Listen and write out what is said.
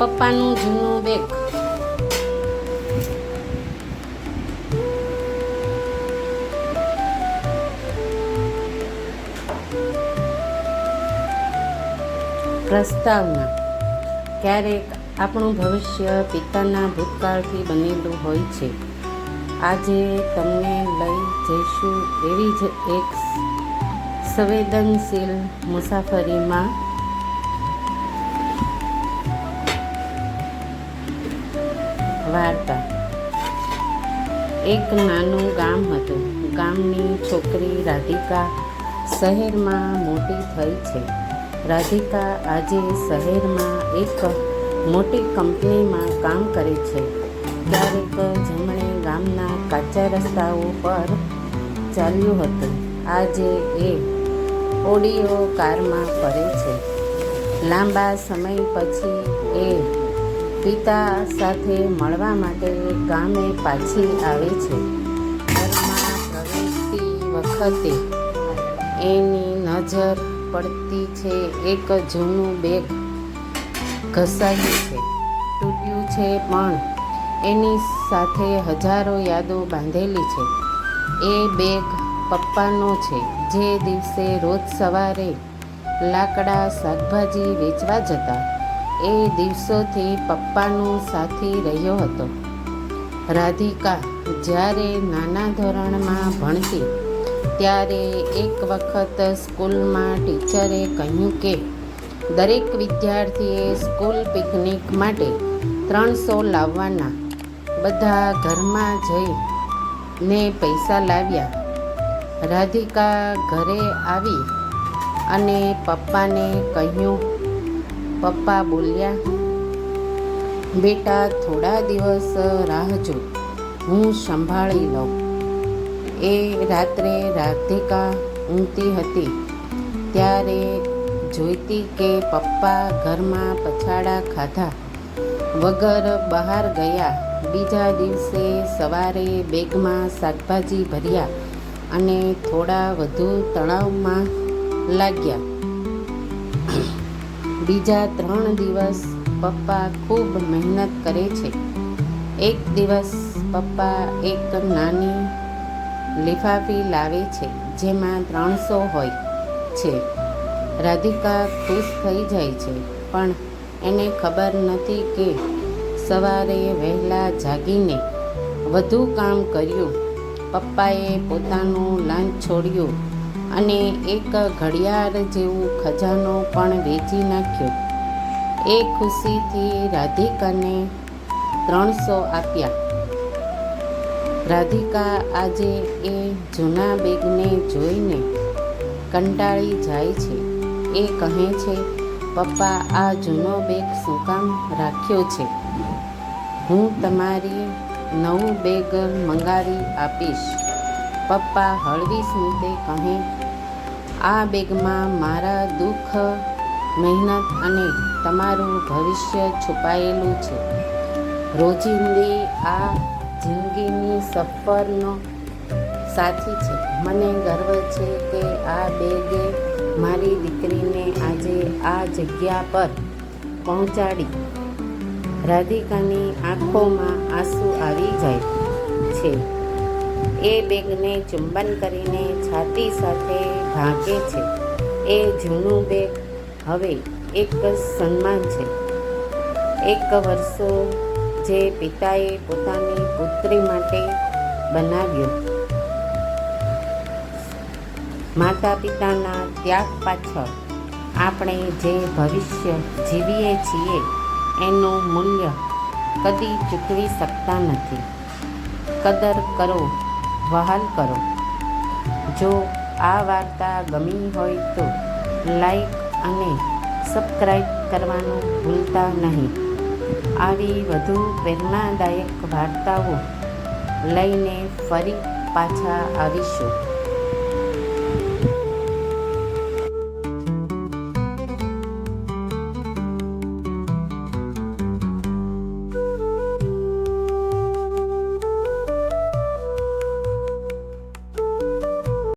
પપ્પાનું જૂનું બેગ. પ્રસ્તાવના. ક્યારેક આપણું ભવિષ્ય પિતાના ભૂતકાળથી બનેલું હોય છે. આજે તમને લઈ જઈશું એવી જ એક સંવેદનશીલ મુસાફરીમાં વાર્તા. એક નાનું ગામ હતું. ગામની છોકરી રાધિકા શહેરમાં મોટી થઈ છે. રાધિકા આજે શહેરમાં એક મોટી કંપનીમાં કામ કરે છે. ક્યારેક જમણે ગામના કાચા રસ્તાઓ પર ચાલ્યું હતું. આજે એ ઓડિયો કારમાં ફરે છે. લાંબા સમય પછી એ પિતા સાથે મળવા માટે ગામે પાછી આવે છે. ઘરમાં પ્રવેશતી વખતે એની નજર પડતી છે, એક જૂનું બેગ ઘસાયું છે. તૂટ્યું છે પણ એની સાથે હજારો યાદો બાંધેલી છે. એ બેગ પપ્પાનો છે. જે દિવસે રોજ સવારે લાકડા શાકભાજી વેચવા જતા એ દિવસોથી પપ્પાનો સાથી રહ્યો હતો. રાધિકા જ્યારે નાના ધોરણમાં ભણતી, ત્યારે એક વખત સ્કૂલમાં ટીચરે કહ્યું કે, દરેક વિદ્યાર્થીએ સ્કૂલ પિકનિક માટે ત્રણસો લાવવાના. બધા ઘરમાં જઈ ને પૈસા લાવ્યા. રાધિકા ઘરે આવી અને પપ્પાને કહ્યું પપ્પા બોલ્યા, બેટા, થોડા દિવસ રાહ જો, હું સંભાળી લઉં. એ રાત્રે રાધિકા ઊંઘતી હતી, ત્યારે જોઈતી કે પપ્પા ઘરમાં પછાડા ખાધા વગર બહાર ગયા, બીજા દિવસે સવારે બેગમાં શાકભાજી ભર્યા અને થોડા વધુ તણાવમાં લાગ્યા. બીજા ત્રણ દિવસ પપ્પા ખૂબ મહેનત કરે છે. એક દિવસ પપ્પા એક નાની લિફાફી લાવે છે, જેમાં ત્રણસો હોય છે. રાધિકા ખુશ થઈ જાય છે, પણ એને ખબર નથી કે સવારે વહેલા જાગીને વધુ કામ કર્યું. પપ્પાએ પોતાનું લંચ છોડ્યું. અને એક ઘડિયાળ જેવું ખજાનો પણ વેચી નાખ્યો. એ ખુશીથી રાધિકાને ત્રણસો આપ્યા. રાધિકા આજે એ જૂના બેગને જોઈને કંટાળી જાય છે. એ કહે છે, પપ્પા, આ જૂનો બેગ શું કામ રાખ્યો છે? હું તમારી નવું બેગ મંગાવી આપીશ. પપ્પા હળવી સ્મિતે કહે, આ બેગમાં મારા દુઃખ, મહેનત અને તમારું ભવિષ્ય છુપાયેલું છે. રોજિંદી આ જિંદગીની સફરનો સાથી છે. મને ગર્વ છે કે આ બેગે મારી દીકરીને આજે આ જગ્યા પર પહોંચાડી. રાધિકાની આંખોમાં આંસુ આવી જાય છે. એ બેગને ચુંબન કરીને છાતી સાથે ઢાંકે છે. એ જૂનું બેગ હવે એક સન્માન છે. એક વર્ષો જે પિતાએ પોતાની પુત્રી માટે બનાવ્યો. માતા પિતાના ત્યાગ પાછળ આપણે જે ભવિષ્ય જીવીએ છીએ, એનું મૂલ્ય કદી ચૂકવી શકતા નથી. કદર કરો. વહાલ કરો. જો આ વાર્તા ગમી હોય તો લાઈક અને સબસ્ક્રાઈબ કરવાનું ભૂલતા નહીં. આવી વધુ પ્રેરણાદાયક વાર્તાઓ લઈને ફરી પાછા આવીશું.